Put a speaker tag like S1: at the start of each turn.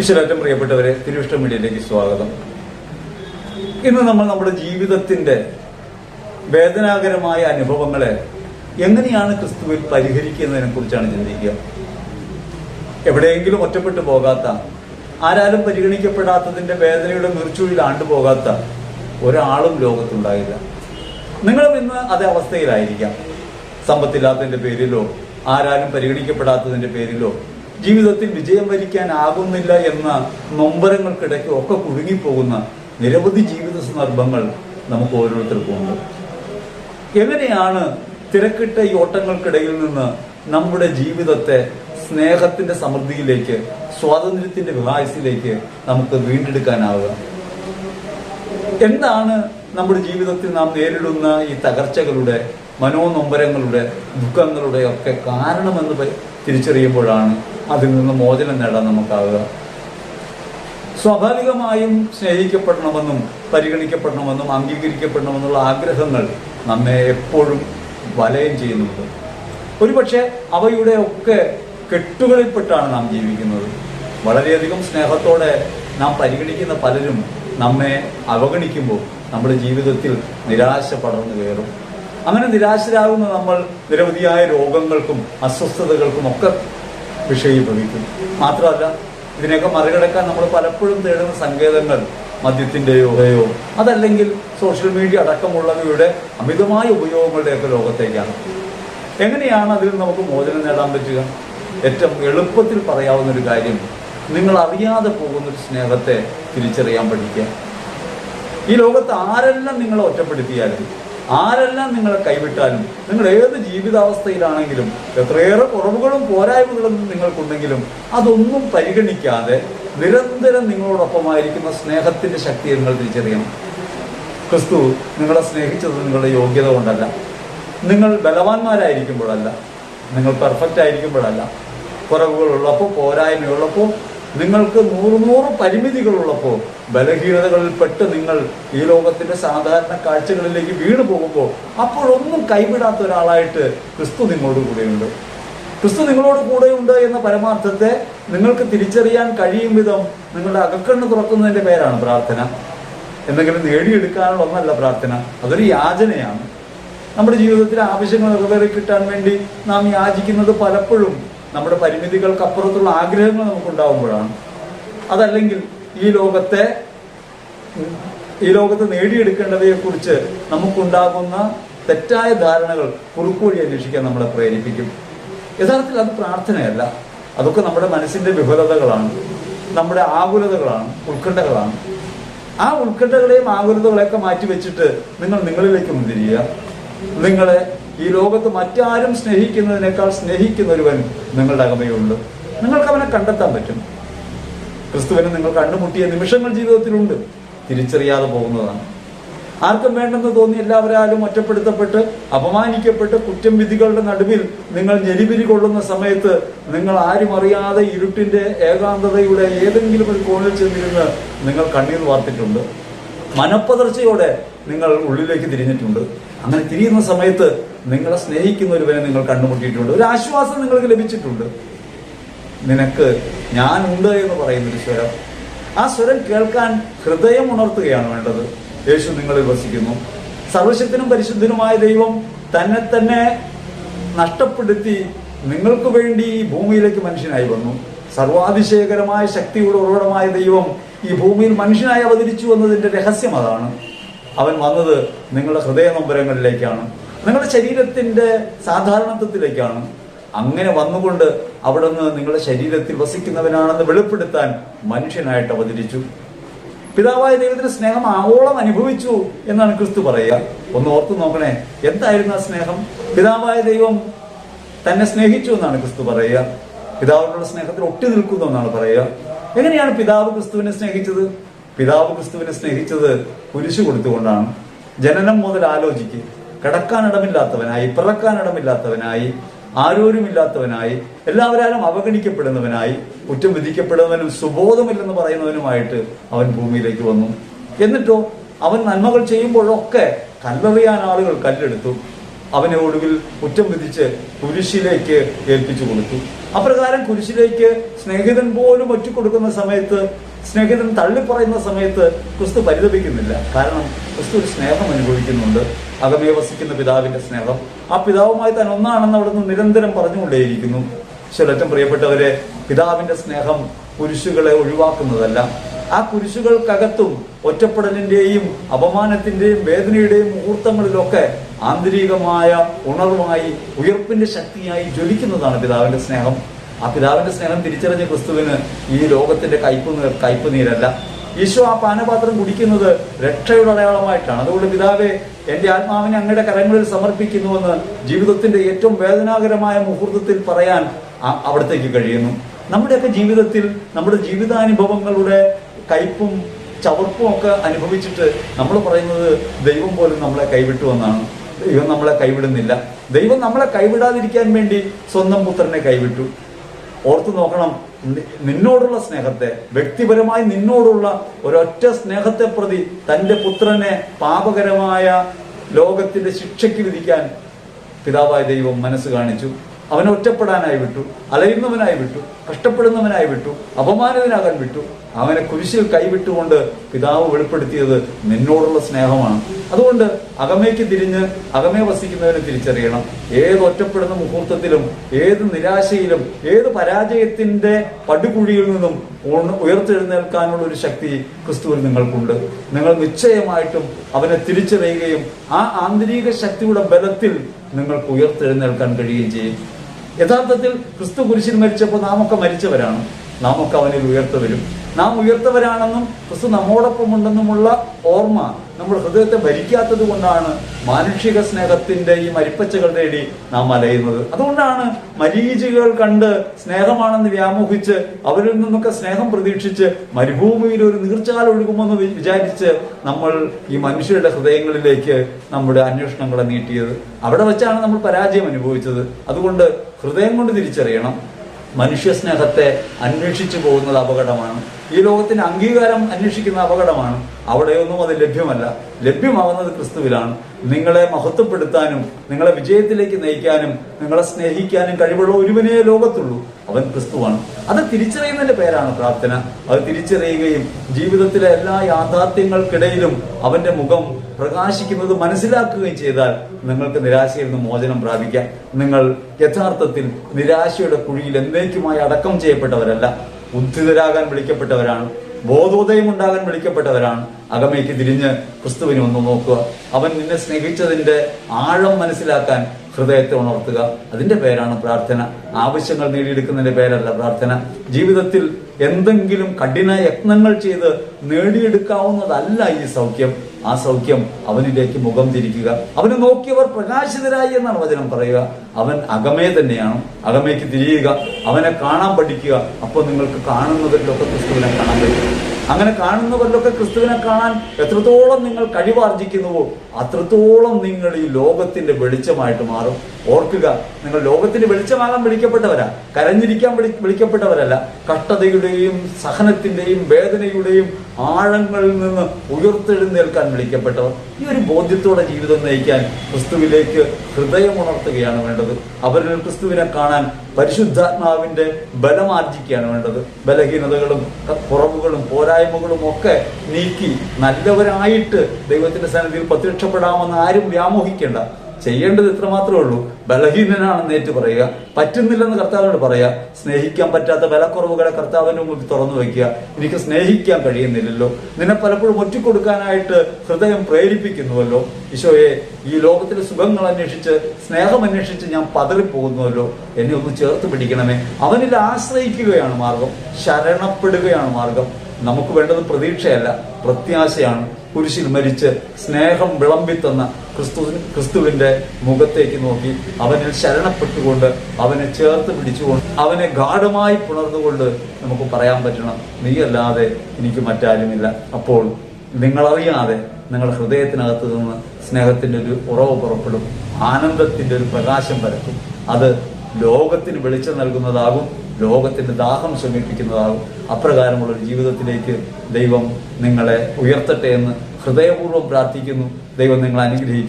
S1: ഈശ്വരറ്റം പ്രിയപ്പെട്ടവരെ തിരുവിഷ്ടം മീഡിയയിലേക്ക് സ്വാഗതം. ഇന്ന് നമ്മൾ നമ്മുടെ ജീവിതത്തിന്റെ വേദനാകരമായ അനുഭവങ്ങളെ എങ്ങനെയാണ് ക്രിസ്തുവിൽ പരിഹരിക്കുന്നതിനെ കുറിച്ചാണ് ചിന്തിക്കുക. എവിടെയെങ്കിലും ഒറ്റപ്പെട്ടു പോകാത്ത ആരാലും പരിഗണിക്കപ്പെടാത്തതിന്റെ വേദനയുടെ നീർച്ചുഴിയിൽ ആണ്ടുപോകാത്ത ഒരാളും ലോകത്തുണ്ടായില്ല. നിങ്ങളും ഇന്ന് അതേ അവസ്ഥയിലായിരിക്കാം. സമ്പത്തില്ലാത്തതിന്റെ പേരിലോ ആരാലും പരിഗണിക്കപ്പെടാത്തതിന്റെ പേരിലോ ജീവിതത്തിൽ വിജയം വരിക്കാനാകുന്നില്ല എന്ന നൊമ്പരങ്ങൾക്കിടയ്ക്ക് ഒക്കെ കുടുങ്ങിപ്പോകുന്ന നിരവധി ജീവിത സന്ദർഭങ്ങൾ നമുക്ക് ഓരോരുത്തർക്കും ഉണ്ട് എങ്ങനെയാണ് തിരക്കിട്ട ഈ ഓട്ടങ്ങൾക്കിടയിൽ നിന്ന് നമ്മുടെ ജീവിതത്തെ സ്നേഹത്തിന്റെ സമൃദ്ധിയിലേക്ക് സ്വാതന്ത്ര്യത്തിന്റെ വിഹായസിലേക്ക് നമുക്ക് വീണ്ടെടുക്കാനാവുക? എന്താണ് നമ്മുടെ ജീവിതത്തിൽ നാം നേരിടുന്ന ഈ തകർച്ചകളുടെ മനോനൊമ്പരങ്ങളുടെ ദുഃഖങ്ങളുടെ ഒക്കെ കാരണമെന്ന് തിരിച്ചറിയുമ്പോഴാണ് അതിൽ നിന്ന് മോചനം നേടാൻ നമുക്കാവുക. സ്വാഭാവികമായും സ്നേഹിക്കപ്പെടണമെന്നും പരിഗണിക്കപ്പെടണമെന്നും അംഗീകരിക്കപ്പെടണമെന്നുള്ള ആഗ്രഹങ്ങൾ നമ്മെ എപ്പോഴും വലയം ചെയ്യുന്നുണ്ട്. ഒരുപക്ഷെ അവയുടെ ഒക്കെ കെട്ടുകളിൽപ്പെട്ടാണ് നാം ജീവിക്കുന്നത്. വളരെയധികം സ്നേഹത്തോടെ നാം പരിഗണിക്കുന്ന പലരും നമ്മെ അവഗണിക്കുമ്പോൾ നമ്മുടെ ജീവിതത്തിൽ നിരാശ പടർന്നു കയറും. അങ്ങനെ നിരാശരാകുന്ന നമ്മൾ നിരവധിയായ രോഗങ്ങൾക്കും അസ്വസ്ഥതകൾക്കും ഒക്കെ വിഷയീഭവിക്കും. മാത്രമല്ല ഇതിനെയൊക്കെ മറികടക്കാൻ നമ്മൾ പലപ്പോഴും തേടുന്ന സങ്കേതങ്ങൾ മദ്യത്തിന്റെയോ യോഗയോ അതല്ലെങ്കിൽ സോഷ്യൽ മീഡിയ അടക്കമുള്ളവയുടെ അമിതമായ ഉപയോഗങ്ങളുടെയൊക്കെ ലോകത്തേക്കാണ്. എങ്ങനെയാണ് അതിൽ നമുക്ക് മോചനം നേടാൻ പറ്റുക? ഏറ്റവും എളുപ്പത്തിൽ പറയാവുന്ന ഒരു കാര്യം നിങ്ങൾ അറിയാതെ പോകുന്ന ഒരു സ്നേഹത്തെ തിരിച്ചറിയാൻ പഠിക്കുക. ഈ ലോകത്ത് ആരെല്ലാം നിങ്ങളെ ഒറ്റപ്പെടുത്തിയാലും ആരെല്ലാം നിങ്ങളെ കൈവിട്ടാലും നിങ്ങൾ ഏത് ജീവിതാവസ്ഥയിലാണെങ്കിലും എത്രയേറെ കുറവുകളും പോരായ്മകളും നിങ്ങൾക്കുണ്ടെങ്കിലും അതൊന്നും പരിഗണിക്കാതെ നിരന്തരം നിങ്ങളോടൊപ്പമായിരിക്കുന്ന സ്നേഹത്തിന്റെ ശക്തി നിങ്ങൾ തിരിച്ചറിയണം. ക്രിസ്തു നിങ്ങളെ സ്നേഹിച്ചത് നിങ്ങളുടെ യോഗ്യത കൊണ്ടല്ല. നിങ്ങൾ ബലവാന്മാരായിരിക്കുമ്പോഴല്ല. നിങ്ങൾ പെർഫെക്റ്റ് ആയിരിക്കുമ്പോഴല്ല കുറവുകളുള്ളപ്പോൾ പോരായ്മയുള്ളപ്പോൾ നിങ്ങൾക്ക് നൂറ് നൂറ് പരിമിതികളുള്ളപ്പോൾ ബലഹീനതകളിൽ പെട്ട് നിങ്ങൾ ഈ ലോകത്തിന്റെ സാധാരണ കാഴ്ചകളിലേക്ക് വീണ് പോകുമ്പോൾ അപ്പോഴൊന്നും കൈവിടാത്ത ഒരാളായിട്ട് ക്രിസ്തു നിങ്ങളോട് കൂടെയുണ്ട്. ക്രിസ്തു നിങ്ങളോട് കൂടെയുണ്ട് എന്ന പരമാർത്ഥത്തെ നിങ്ങൾക്ക് തിരിച്ചറിയാൻ കഴിയും വിധം നിങ്ങളുടെ അകക്കണ്ണ് തുറക്കുന്നതിന്റെ പേരാണ് പ്രാർത്ഥന. എന്തെങ്കിലും നേടിയെടുക്കാനുള്ള ഒന്നല്ല പ്രാർത്ഥന അതൊരു യാചനയാണ്. നമ്മുടെ ജീവിതത്തിലെ ആവശ്യങ്ങൾ നിറവേറി കിട്ടാൻ വേണ്ടി നാം യാചിക്കുന്നത് പലപ്പോഴും നമ്മുടെ പരിമിതികൾക്ക് അപ്പുറത്തുള്ള ആഗ്രഹങ്ങൾ നമുക്ക് നമുക്കുണ്ടാവുമ്പോഴാണ്. അതല്ലെങ്കിൽ ഈ ലോകത്തെ ഈ ലോകത്ത് നേടിയെടുക്കേണ്ടവയെക്കുറിച്ച് നമുക്കുണ്ടാകുന്ന തെറ്റായ ധാരണകൾ കുറുക്കുവഴി അന്വേഷിക്കാൻ നമ്മളെ പ്രേരിപ്പിക്കും. യഥാർത്ഥത്തിൽ അത് പ്രാർത്ഥനയല്ല. അതൊക്കെ നമ്മുടെ മനസ്സിന്റെ വിഫലതകളാണ്. നമ്മുടെ ആകുലതകളാണ് ഉത്കണ്ഠകളാണ്. ആ ഉത്കണ്ഠകളെയും ആകുലതകളെയൊക്കെ മാറ്റി വെച്ചിട്ട് നിങ്ങൾ നിങ്ങളിലേക്ക് മുന്തിരിയുക. നിങ്ങളെ ഈ ലോകത്ത് മറ്റാരും സ്നേഹിക്കുന്നതിനേക്കാൾ സ്നേഹിക്കുന്ന ഒരുവൻ നിങ്ങളുടെ അകമയുണ്ട്. നിങ്ങൾക്ക് അവനെ കണ്ടെത്താൻ പറ്റും. ക്രിസ്തുവിനെ നിങ്ങൾ കണ്ടുമുട്ടിയ നിമിഷങ്ങൾ ജീവിതത്തിലുണ്ട്. തിരിച്ചറിയാതെ പോകുന്നതാണ്. ആർക്കും വേണ്ടെന്ന് തോന്നി എല്ലാവരാലും ഒറ്റപ്പെടുത്തപ്പെട്ട് അപമാനിക്കപ്പെട്ട് കുറ്റം വിധികളുടെ നടുവിൽ നിങ്ങൾ ഞെരിപിരി കൊള്ളുന്ന സമയത്ത് നിങ്ങൾ ആരും അറിയാതെ ഇരുട്ടിന്റെ ഏകാന്തതയുടെ ഏതെങ്കിലും ഒരു കോണിൽ ചെന്നിരുന്ന് നിങ്ങൾ കണ്ണീർ വാർത്തിട്ടുണ്ട്. മനപ്പതർച്ചയോടെ നിങ്ങൾ ഉള്ളിലേക്ക് തിരിഞ്ഞിട്ടുണ്ട്. അങ്ങനെ തിരിയുന്ന സമയത്ത് നിങ്ങളെ സ്നേഹിക്കുന്ന ഒരുവനെ നിങ്ങൾ കണ്ടുമുട്ടിയിട്ടുണ്ട്. ഒരു ആശ്വാസം നിങ്ങൾക്ക് ലഭിച്ചിട്ടുണ്ട്. നിനക്ക് ഞാനുണ്ട് എന്ന് പറയുന്നൊരു സ്വരം. ആ സ്വരം കേൾക്കാൻ ഹൃദയം ഉണർത്തുകയാണ് വേണ്ടത്. യേശു നിങ്ങളിൽ വസിക്കുന്നു. സർവശക്തനും പരിശുദ്ധനുമായ ദൈവം തന്നെ തന്നെ നഷ്ടപ്പെടുത്തി നിങ്ങൾക്ക് വേണ്ടി ഭൂമിയിലേക്ക് മനുഷ്യനായി വന്നു. സർവാതിശയകരമായ ശക്തിയുടെ ഉറവിടമായ ദൈവം ഈ ഭൂമിയിൽ മനുഷ്യനായി അവതരിച്ചു എന്നതിന്റെ രഹസ്യം അതാണ്. അവൻ വന്നത് നിങ്ങളുടെ ഹൃദയ നൊമ്പരങ്ങളിലേക്കാണ്. നിങ്ങളുടെ ശരീരത്തിന്റെ സാധാരണത്വത്തിലേക്കാണ്. അങ്ങനെ വന്നുകൊണ്ട് അവിടെ നിന്ന് നിങ്ങളുടെ ശരീരത്തിൽ വസിക്കുന്നവനാണെന്ന് വെളിപ്പെടുത്താൻ മനുഷ്യനായിട്ട് അവതരിച്ചു. പിതാവായ ദൈവത്തിന്റെ സ്നേഹം ആവോളം അനുഭവിച്ചു എന്നാണ് ക്രിസ്തു പറയുക. ഒന്ന് ഓർത്തു നോക്കണേ എന്തായിരുന്നു ആ സ്നേഹം? പിതാവായ ദൈവം തന്നെ സ്നേഹിച്ചു എന്നാണ് ക്രിസ്തു പറയുക. പിതാവിനുള്ള സ്നേഹത്തിൽ ഒട്ടി നിൽക്കുന്നു എന്നാണ് പറയുക. എങ്ങനെയാണ് പിതാവ് ക്രിസ്തുവിനെ സ്നേഹിച്ചത്? പിതാവ് ക്രിസ്തുവിനെ സ്നേഹിച്ചത് കുരിശു കൊടുത്തുകൊണ്ടാണ്. ജനനം മുതൽ ആലോചിക്ക്. കിടക്കാനിടമില്ലാത്തവനായി പിറക്കാനിടമില്ലാത്തവനായി ആരോരുമില്ലാത്തവനായി എല്ലാവരാലും അവഗണിക്കപ്പെടുന്നവനായി കുറ്റം വിധിക്കപ്പെടുന്നവനും സുബോധമില്ലെന്ന് പറയുന്നവനുമായിട്ട് അവൻ ഭൂമിയിലേക്ക് വന്നു. എന്നിട്ടോ അവൻ നന്മകൾ ചെയ്യുമ്പോഴൊക്കെ കല്ലെറിയാൻ ആളുകൾ കല്ലെടുത്തു. അവനെ ഒടുവിൽ കുറ്റം വിധിച്ച് കുരിശിലേക്ക് ഏൽപ്പിച്ചു കൊടുത്തു. അപ്രകാരം കുരിശിലേക്ക് സ്നേഹിതൻ പോലും ഒറ്റിക്കൊടുക്കുന്ന സമയത്ത് സ്നേഹിതൻ തള്ളിപ്പറയുന്ന സമയത്ത് ക്രിസ്തു പരിതപിക്കുന്നില്ല. കാരണം ക്രിസ്തു ഒരു സ്നേഹം അനുഭവിക്കുന്നുണ്ട്. അകമേ വസിക്കുന്ന പിതാവിന്റെ സ്നേഹം. ആ പിതാവുമായി താൻ ഒന്നാണെന്ന് അവിടുന്ന് നിരന്തരം പറഞ്ഞുകൊണ്ടേയിരിക്കുന്നു. ശിലറ്റം പ്രിയപ്പെട്ടവരെ പിതാവിന്റെ സ്നേഹം കുരിശുകളെ ഒഴിവാക്കുന്നതല്ല. ആ കുരിശുകൾക്കകത്തും ഒറ്റപ്പെടലിന്റെയും അപമാനത്തിന്റെയും വേദനയുടെയും മുഹൂർത്തങ്ങളിലൊക്കെ ആന്തരികമായ ഉണർവായി ഉയർപ്പിന്റെ ശക്തിയായി ജ്വലിക്കുന്നതാണ് പിതാവിന്റെ സ്നേഹം. ആ പിതാവിന്റെ സ്നേഹം തിരിച്ചറിഞ്ഞ ക്രിസ്തുവിന് ഈ ലോകത്തിന്റെ കയ്പ് കയ്പ് നീരല്ല. ഈശോ ആ പാനപാത്രം കുടിക്കുന്നത് രക്ഷയുടെ അടയാളമായിട്ടാണ്. അതുകൊണ്ട് പിതാവെ എന്റെ ആത്മാവിനെ അങ്ങയുടെ കരങ്ങളിൽ സമർപ്പിക്കുന്നുവെന്ന് ജീവിതത്തിന്റെ ഏറ്റവും വേദനാകരമായ മുഹൂർത്തത്തിൽ പറയാൻ അവിടത്തേക്ക് കഴിയുന്നു. നമ്മുടെയൊക്കെ ജീവിതത്തിൽ നമ്മുടെ ജീവിതാനുഭവങ്ങളുടെ കയ്പും ചവർപ്പും ഒക്കെ അനുഭവിച്ചിട്ട് നമ്മൾ പറയുന്നത് ദൈവം പോലും നമ്മളെ കൈവിട്ടു എന്നാണ്. ദൈവം നമ്മളെ കൈവിടുന്നില്ല. ദൈവം നമ്മളെ കൈവിടാതിരിക്കാൻ വേണ്ടി സ്വന്തം പുത്രനെ കൈവിട്ടു. ഓർത്തു നോക്കണം നിന്നോടുള്ള സ്നേഹത്തെ വ്യക്തിപരമായി നിന്നോടുള്ള ഒരൊറ്റ സ്നേഹത്തെ പ്രതി തന്റെ പുത്രനെ പാപകരമായ ലോകത്തിന്റെ ശിക്ഷയ്ക്ക് വിധിക്കാൻ പിതാവായ ദൈവം മനസ്സ് കാണിച്ചു. അവനെ ഒറ്റപ്പെടാനായി വിട്ടു അലയുന്നവനായി വിട്ടു കഷ്ടപ്പെടുന്നവനായി വിട്ടു അപമാനിതനാകാൻ വിട്ടു. അവനെ കുരിശിൽ കൈവിട്ടുകൊണ്ട് പിതാവ് വെളിപ്പെടുത്തിയത് നിന്നോടുള്ള സ്നേഹമാണ്. അതുകൊണ്ട് അകമേക്ക് തിരിഞ്ഞ് അകമേ വസിക്കുന്നവനെ തിരിച്ചറിയണം. ഏത് ഒറ്റപ്പെടുന്ന മുഹൂർത്തത്തിലും ഏത് നിരാശയിലും ഏത് പരാജയത്തിന്റെ പടുകുഴിയിൽ നിന്നും ഉയർത്തെഴുന്നേൽക്കാനുള്ള ഒരു ശക്തി ക്രിസ്തുവിൽ നിങ്ങൾക്കുണ്ട്. നിങ്ങൾ നിശ്ചയമായിട്ടും അവനെ തിരിച്ചറിയുകയും ആ ആന്തരിക ശക്തിയുടെ ബലത്തിൽ നിങ്ങൾക്ക് ഉയർത്തെഴുന്നേൽക്കാൻ കഴിയുകയും ചെയ്യും. യഥാർത്ഥത്തിൽ ക്രിസ്തു കുരിശിൽ മരിച്ചപ്പോൾ നാമൊക്കെ മരിച്ചവരാണ്. നാമൊക്കെ അവനിൽ ഉയർത്തവരും. നാം ഉയർത്തവരാണെന്നും ക്രിസ്തു നമ്മോടൊപ്പം ഉണ്ടെന്നുമുള്ള ഓർമ്മ നമ്മുടെ ഹൃദയത്തെ ഭരിക്കാത്തത് കൊണ്ടാണ് മാനുഷിക സ്നേഹത്തിന്റെ ഈ മരിപ്പച്ചകൾ തേടി നാം അലയുന്നത്. അതുകൊണ്ടാണ് മരീചികൾ കണ്ട് സ്നേഹമാണെന്ന് വ്യാമോഹിച്ച് അവരിൽ നിന്നൊക്കെ സ്നേഹം പ്രതീക്ഷിച്ച് മരുഭൂമിയിൽ ഒരു നീർച്ചാൽ ഒഴുകുമെന്ന് വിചാരിച്ച് നമ്മൾ ഈ മനുഷ്യരുടെ ഹൃദയങ്ങളിലേക്ക് നമ്മുടെ അന്വേഷണങ്ങളെ നീട്ടിയത്. അവിടെ വെച്ചാണ് നമ്മൾ പരാജയം അനുഭവിച്ചത്. അതുകൊണ്ട് ഹൃദയം കൊണ്ട് തിരിച്ചറിയണം. മനുഷ്യ സ്നേഹത്തെ അന്വേഷിച്ചു പോകുന്നത് അപകടമാണ്. ഈ ലോകത്തിന് അംഗീകാരം അന്വേഷിക്കുന്ന അപകടമാണ്. അവിടെയൊന്നും അത് ലഭ്യമല്ല. ലഭ്യമാവുന്നത് ക്രിസ്തുവിലാണ്. നിങ്ങളെ മഹത്വപ്പെടുത്താനും നിങ്ങളെ വിജയത്തിലേക്ക് നയിക്കാനും നിങ്ങളെ സ്നേഹിക്കാനും കഴിവുള്ള ഒരുവനേ ലോകത്തുള്ളൂ. അവൻ ക്രിസ്തുവാണ്. അത് തിരിച്ചറിയുന്നതിന്റെ പേരാണ് പ്രാർത്ഥന. അത് തിരിച്ചറിയുകയും ജീവിതത്തിലെ എല്ലാ യാഥാർത്ഥ്യങ്ങൾക്കിടയിലും അവന്റെ മുഖം പ്രകാശിക്കുന്നത് മനസ്സിലാക്കുകയും ചെയ്താൽ നിങ്ങൾക്ക് നിരാശയിൽ നിന്ന് മോചനം പ്രാപിക്കാം. നിങ്ങൾ യഥാർത്ഥത്തിൽ നിരാശയുടെ കുഴിയിൽ എന്നേക്കുമായി അടക്കം ചെയ്യപ്പെട്ടവരല്ല. ഉദ്ധിതരാകാൻ വിളിക്കപ്പെട്ടവരാണ്. ബോധോദയം ഉണ്ടാകാൻ വിളിക്കപ്പെട്ടവരാണ്. അകമയ്ക്ക് തിരിഞ്ഞ് ക്രിസ്തുവിനെ ഒന്ന് നോക്കുക. അവൻ നിന്നെ സ്നേഹിച്ചതിന്റെ ആഴം മനസ്സിലാക്കാൻ ഹൃദയത്തെ ഉണർത്തുക. അതിന്റെ പേരാണ് പ്രാർത്ഥന. ആവശ്യങ്ങൾ നേടിയെടുക്കുന്നതിന്റെ പേരല്ല പ്രാർത്ഥന. ജീവിതത്തിൽ എന്തെങ്കിലും കഠിന യത്നങ്ങൾ ചെയ്ത് നേടിയെടുക്കാവുന്നതല്ല ഈ സൗഖ്യം. ആ സൗഖ്യം അവനിലേക്ക് മുഖം തിരിക്കുക. അവന് നോക്കിയവർ പ്രകാശിതരായി എന്നാണ് വചനം പറയുക. അവൻ അകമേ തന്നെയാണ്. അകമേക്ക് തിരിയുക. അവനെ കാണാൻ പഠിക്കുക. അപ്പോൾ നിങ്ങൾക്ക് കാണുന്നവരിലൊക്കെ ക്രിസ്തുവിനെ കാണാൻ പറ്റും. അങ്ങനെ കാണുന്നവരിലൊക്കെ ക്രിസ്തുവിനെ കാണാൻ എത്രത്തോളം നിങ്ങൾ കഴിവാർജിക്കുന്നുവോ അത്രത്തോളം നിങ്ങൾ ഈ ലോകത്തിന്റെ വെളിച്ചമായിട്ട് മാറും. ഓർക്കുക നിങ്ങൾ ലോകത്തിന്റെ വെളിച്ചമാകാൻ വിളിക്കപ്പെട്ടവരാ. കരഞ്ഞിരിക്കാൻ വിളി വിളിക്കപ്പെട്ടവരല്ല. കഷ്ടതയുടെയും സഹനത്തിന്റെയും വേദനയുടെയും ആഴങ്ങളിൽ നിന്ന് ഉയർത്തെഴുന്നേൽക്കാൻ വിളിക്കപ്പെട്ടവർ ഈ ഒരു ബോധ്യത്തോടെ ജീവിതം നയിക്കാൻ ക്രിസ്തുവിലേക്ക് ഹൃദയം ഉണർത്തുകയാണ് വേണ്ടത്. അവരിൽ ക്രിസ്തുവിനെ കാണാൻ പരിശുദ്ധാത്മാവിന്റെ ബലമാർജിക്കുകയാണ് വേണ്ടത്. ബലഹീനതകളും കുറവുകളും പോരായ്മകളും ഒക്കെ നീക്കി നല്ലവരായിട്ട് ദൈവത്തിന്റെ സന്നിധിയിൽ പ്രത്യക്ഷപ്പെടാമെന്ന് ആരും വ്യാമോഹിക്കേണ്ട. ചെയ്യേണ്ടത് ഇത്ര മാത്രമേ ഉള്ളൂ. ബലഹീനനാണെന്ന് ഏറ്റു പറയുക. പറ്റുന്നില്ലെന്ന് കർത്താവിനോട് പറയുക. സ്നേഹിക്കാൻ പറ്റാത്ത ബലക്കുറവുകളെ കർത്താവിന് മുമ്പിൽ തുറന്നു വയ്ക്കുക. എനിക്ക് സ്നേഹിക്കാൻ കഴിയുന്നില്ലല്ലോ. നിന്നെ പലപ്പോഴും ഒറ്റിക്കൊടുക്കാനായിട്ട് ഹൃദയം പ്രേരിപ്പിക്കുന്നുവല്ലോ. ഈശോയെ ഈ ലോകത്തിലെ സുഖങ്ങൾ അന്വേഷിച്ച് സ്നേഹം അന്വേഷിച്ച് ഞാൻ പതറിപ്പോകുന്നുവല്ലോ. എന്നെ ഒന്ന് ചേർത്ത് പിടിക്കണമേ. അവനിൽ ആശ്രയിക്കുകയാണ് മാർഗം. ശരണപ്പെടുകയാണ് മാർഗം. നമുക്ക് വേണ്ടത് പ്രതീക്ഷയല്ല പ്രത്യാശയാണ്. കുരിശിൽ മരിച്ച് സ്നേഹം വിളമ്പിത്തന്ന ക്രിസ്തു ക്രിസ്തുവിന്റെ മുഖത്തേക്ക് നോക്കി അവനിൽ ശരണപ്പെട്ടുകൊണ്ട് അവനെ ചേർത്ത് പിടിച്ചുകൊണ്ട് അവനെ ഗാഠമായി പുണർന്നുകൊണ്ട് നമുക്ക് പറയാൻ പറ്റണം. നീയല്ലാതെ എനിക്ക് മറ്റാരുമില്ല. അപ്പോൾ നിങ്ങളറിയാതെ നിങ്ങളുടെ ഹൃദയത്തിനകത്ത് നിന്ന് സ്നേഹത്തിന്റെ ഒരു ഉറവ് പുറപ്പെടും. ആനന്ദത്തിന്റെ ഒരു പ്രകാശം പരക്കും. അത് ലോകത്തിന് വെളിച്ചം നൽകുന്നതാകും. ലോകത്തിന്റെ ദാഹം ശമിപ്പിക്കുന്നതാകും. അപ്രകാരമുള്ള ഒരു ജീവിതത്തിലേക്ക് ദൈവം നിങ്ങളെ ഉയർത്തട്ടെ എന്ന് ഹൃദയപൂർവം പ്രാർത്ഥിക്കുന്നു. ദൈവം നിങ്ങളെ അനുഗ്രഹിക്കും